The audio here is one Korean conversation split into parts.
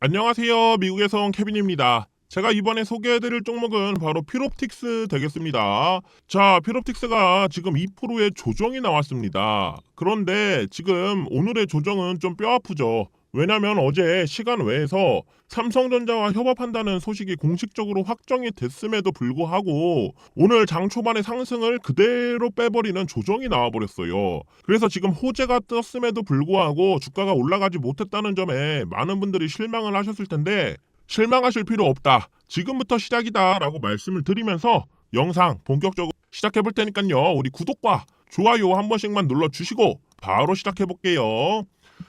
안녕하세요. 미국에서 온 케빈입니다. 제가 이번에 소개해드릴 종목은 바로 피롭틱스 되겠습니다. 자, 피롭틱스가 지금 2%의 조정이 나왔습니다. 그런데 지금 오늘의 조정은 좀 뼈아프죠. 왜냐면 어제 시간 외에서 삼성전자와 협업한다는 소식이 공식적으로 확정이 됐음에도 불구하고 오늘 장 초반의 상승을 그대로 빼버리는 조정이 나와버렸어요. 그래서 지금 호재가 떴음에도 불구하고 주가가 올라가지 못했다는 점에 많은 분들이 실망을 하셨을 텐데 실망하실 필요 없다. 지금부터 시작이다 라고 말씀을 드리면서 영상 본격적으로 시작해 볼 테니까요. 우리 구독과 좋아요 한 번씩만 눌러 주시고 바로 시작해 볼게요.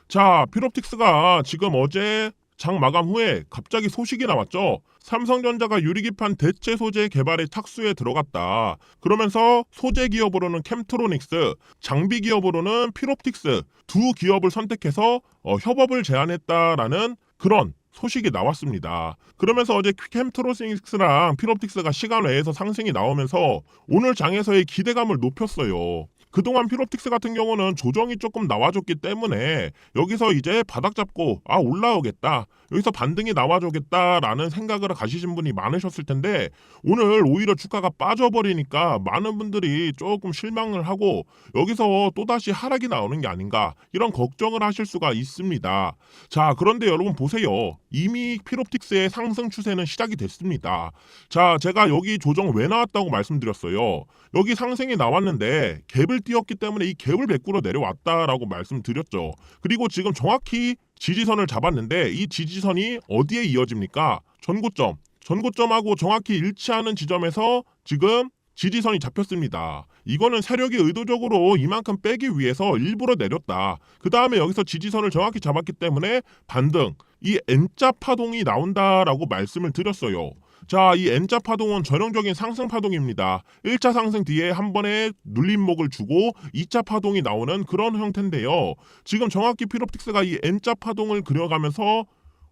자, 피롭틱스가 지금 어제 장 마감 후에 갑자기 소식이 나왔죠. 삼성전자가 유리기판 대체 소재 개발에 착수에 들어갔다. 그러면서 소재 기업으로는 캠트로닉스, 장비 기업으로는 피롭틱스 두 기업을 선택해서 어, 협업을 제안했다라는 그런 소식이 나왔습니다. 그러면서 어제 캠트로닉스랑 피롭틱스가 시간 외에서 상승이 나오면서 오늘 장에서의 기대감을 높였어요. 그동안 피롭틱스 같은 경우는 조정이 조금 나와줬기 때문에 여기서 이제 바닥 잡고 아 올라오겠다 여기서 반등이 나와주겠다라는 생각을 가지신 분이 많으셨을 텐데 오늘 오히려 주가가 빠져버리니까 많은 분들이 조금 실망을 하고 여기서 또다시 하락이 나오는 게 아닌가 이런 걱정을 하실 수가 있습니다. 자 그런데 여러분 보세요 이미 피롭틱스의 상승 추세는 시작이 됐습니다. 자 제가 여기 조정 왜 나왔다고 말씀드렸어요. 여기 상승이 나왔는데 갭을 띄었기 때문에 이 갭을 베꾸러 내려왔다라고 말씀드렸죠. 그리고 지금 정확히 지지선을 잡았는데 이 지지선이 어디에 이어집니까? 전고점. 전고점하고 정확히 일치하는 지점에서 지금 지지선이 잡혔습니다. 이거는 세력이 의도적으로 이만큼 빼기 위해서 일부러 내렸다. 그 다음에 여기서 지지선을 정확히 잡았기 때문에 반등, 이 N자 파동이 나온다라고 말씀을 드렸어요. 자, 이 N자 파동은 전형적인 상승 파동입니다. 1차 상승 뒤에 한 번에 눌림목을 주고 2차 파동이 나오는 그런 형태인데요. 지금 정확히 피롭틱스가 이 N자 파동을 그려가면서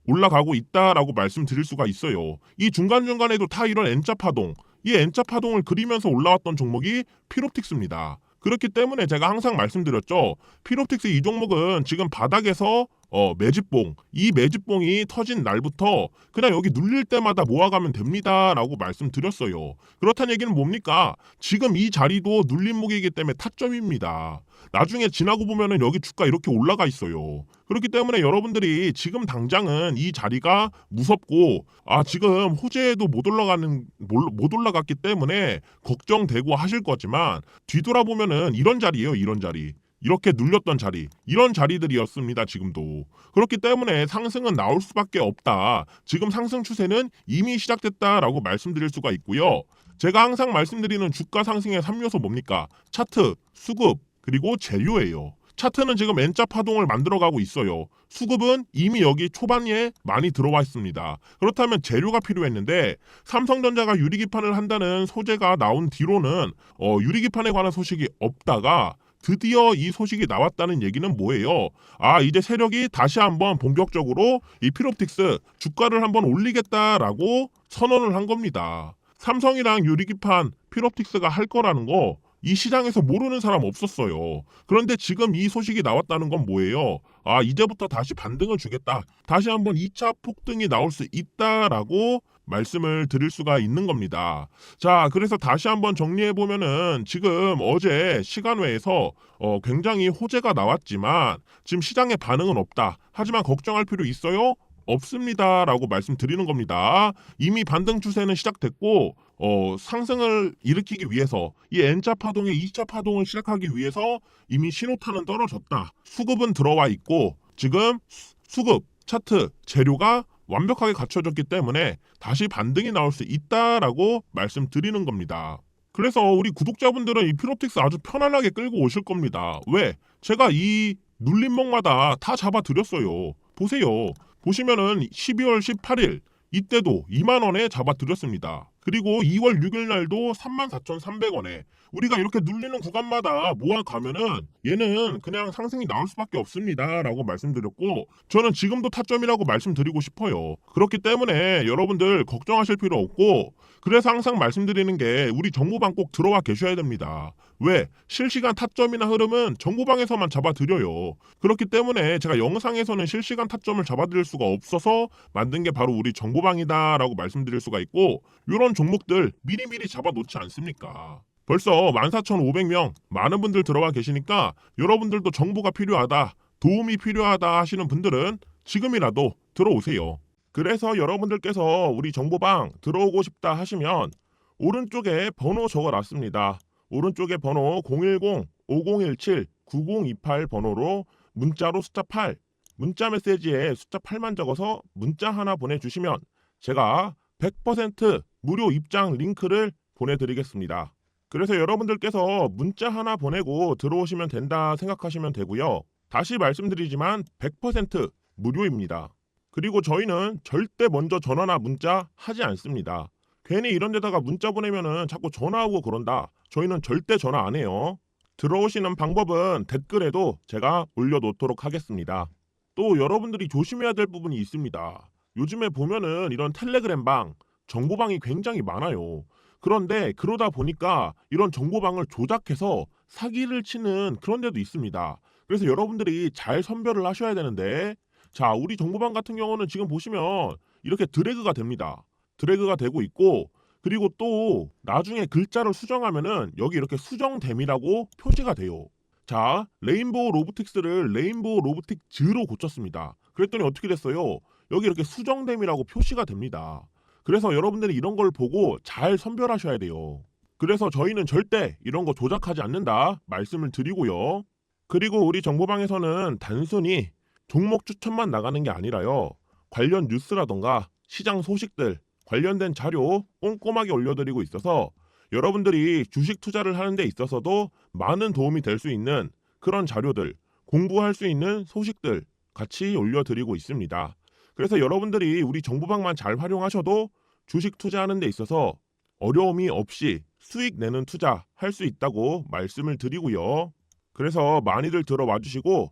올라가고 있다라고 말씀드릴 수가 있어요. 이 중간중간에도 다 이런 N자 파동, 이 N자 파동을 그리면서 올라왔던 종목이 피롭틱스입니다. 그렇기 때문에 제가 항상 말씀드렸죠. 피롭틱스 이 종목은 지금 바닥에서 어, 매집봉, 이 매집봉이 터진 날부터 그냥 여기 눌릴 때마다 모아가면 됩니다 라고 말씀드렸어요. 그렇다는 얘기는 뭡니까? 지금 이 자리도 눌림목이기 때문에 타점입니다. 나중에 지나고 보면은 여기 주가 이렇게 올라가 있어요. 그렇기 때문에 여러분들이 지금 당장은 이 자리가 무섭고 아 지금 호재에도 못 올라가는 못- 못 올라갔기 때문에 걱정되고 하실 거지만 뒤돌아보면은 이런 자리예요 이런 자리 이렇게 눌렸던 자리 이런 자리들이었습니다 지금도. 그렇기 때문에 상승은 나올 수밖에 없다. 지금 상승 추세는 이미 시작됐다라고 말씀드릴 수가 있고요. 제가 항상 말씀드리는 주가 상승의 3요소 뭡니까? 차트 수급 그리고 재료예요. 차트는 지금 N자 파동을 만들어가고 있어요. 수급은 이미 여기 초반에 많이 들어와 있습니다. 그렇다면 재료가 필요했는데 삼성전자가 유리기판을 한다는 소재가 나온 뒤로는 어, 유리기판에 관한 소식이 없다가 드디어 이 소식이 나왔다는 얘기는 뭐예요? 아 이제 세력이 다시 한번 본격적으로 이 피롭틱스 주가를 한번 올리겠다라고 선언을 한 겁니다. 삼성이랑 유리기판 피롭틱스가 할 거라는 거 이 시장에서 모르는 사람 없었어요. 그런데 지금 이 소식이 나왔다는 건 뭐예요? 아, 이제부터 다시 반등을 주겠다. 다시 한번 2차 폭등이 나올 수 있다라고 말씀을 드릴 수가 있는 겁니다. 자, 그래서 다시 한번 정리해 보면은 지금 어제 시간 외에서 어, 굉장히 호재가 나왔지만 지금 시장에 반응은 없다. 하지만 걱정할 필요 있어요? 없습니다 라고 말씀드리는 겁니다. 이미 반등 추세는 시작됐고 어, 상승을 일으키기 위해서 이 N자 파동의 2차 파동을 시작하기 위해서 이미 신호탄은 떨어졌다. 수급은 들어와 있고 지금 수- 수급, 차트, 재료가 완벽하게 갖춰졌기 때문에 다시 반등이 나올 수 있다라고 말씀드리는 겁니다. 그래서 우리 구독자분들은 이 피로틱스 아주 편안하게 끌고 오실 겁니다. 왜? 제가 이 눌림목마다 다 잡아드렸어요. 보세요. 보시면은 12월 18일 이때도 2만 원에 잡아드렸습니다. 그리고 2월 6일 날도 34,300원에 우리가 이렇게 눌리는 구간마다 모아가면은 얘는 그냥 상승이 나올 수밖에 없습니다 라고 말씀드렸고 저는 지금도 타점이라고 말씀드리고 싶어요. 그렇기 때문에 여러분들 걱정하실 필요 없고 그래서 항상 말씀드리는 게 우리 정보방 꼭 들어와 계셔야 됩니다. 왜? 실시간 타점이나 흐름은 정보방에서만 잡아드려요. 그렇기 때문에 제가 영상에서는 실시간 타점을 잡아드릴 수가 없어서 만든 게 바로 우리 정보방이다 라고 말씀드릴 수가 있고 이런 종목들 미리미리 잡아놓지 않습니까? 벌써 14,500명 많은 분들 들어와 계시니까 여러분들도 정보가 필요하다, 도움이 필요하다 하시는 분들은 지금이라도 들어오세요. 그래서 여러분들께서 우리 정보방 들어오고 싶다 하시면 오른쪽에 번호 적어 놨습니다. 오른쪽에 번호 010-5017-9028 번호로 문자로 숫자 8, 문자 메시지에 숫자 8만 적어서 문자 하나 보내주시면 제가 100% 무료 입장 링크를 보내드리겠습니다. 그래서 여러분들께서 문자 하나 보내고 들어오시면 된다 생각하시면 되고요. 다시 말씀드리지만 100% 무료입니다. 그리고 저희는 절대 먼저 전화나 문자 하지 않습니다. 괜히 이런 데다가 문자 보내면은 자꾸 전화하고 그런다. 저희는 절대 전화 안 해요. 들어오시는 방법은 댓글에도 제가 올려놓도록 하겠습니다. 또 여러분들이 조심해야 될 부분이 있습니다. 요즘에 보면은 이런 텔레그램 방, 정보방이 굉장히 많아요. 그런데 그러다 보니까 이런 정보방을 조작해서 사기를 치는 그런 데도 있습니다. 그래서 여러분들이 잘 선별을 하셔야 되는데 자, 우리 정보방 같은 경우는 지금 보시면 이렇게 드래그가 됩니다. 드래그가 되고 있고 그리고 또 나중에 글자를 수정하면은 여기 이렇게 수정됨이라고 표시가 돼요. 자, 레인보우 로보틱스를 레인보우 로보틱 즈로 고쳤습니다. 그랬더니 어떻게 됐어요? 여기 이렇게 수정됨이라고 표시가 됩니다. 그래서 여러분들이 이런 걸 보고 잘 선별하셔야 돼요. 그래서 저희는 절대 이런 거 조작하지 않는다 말씀을 드리고요. 그리고 우리 정보방에서는 단순히 종목 추천만 나가는 게 아니라요. 관련 뉴스라던가 시장 소식들, 관련된 자료 꼼꼼하게 올려드리고 있어서 여러분들이 주식 투자를 하는 데 있어서도 많은 도움이 될 수 있는 그런 자료들, 공부할 수 있는 소식들 같이 올려드리고 있습니다. 그래서 여러분들이 우리 정보방만 잘 활용하셔도 주식 투자하는 데 있어서 어려움이 없이 수익 내는 투자 할 수 있다고 말씀을 드리고요. 그래서 많이들 들어와 주시고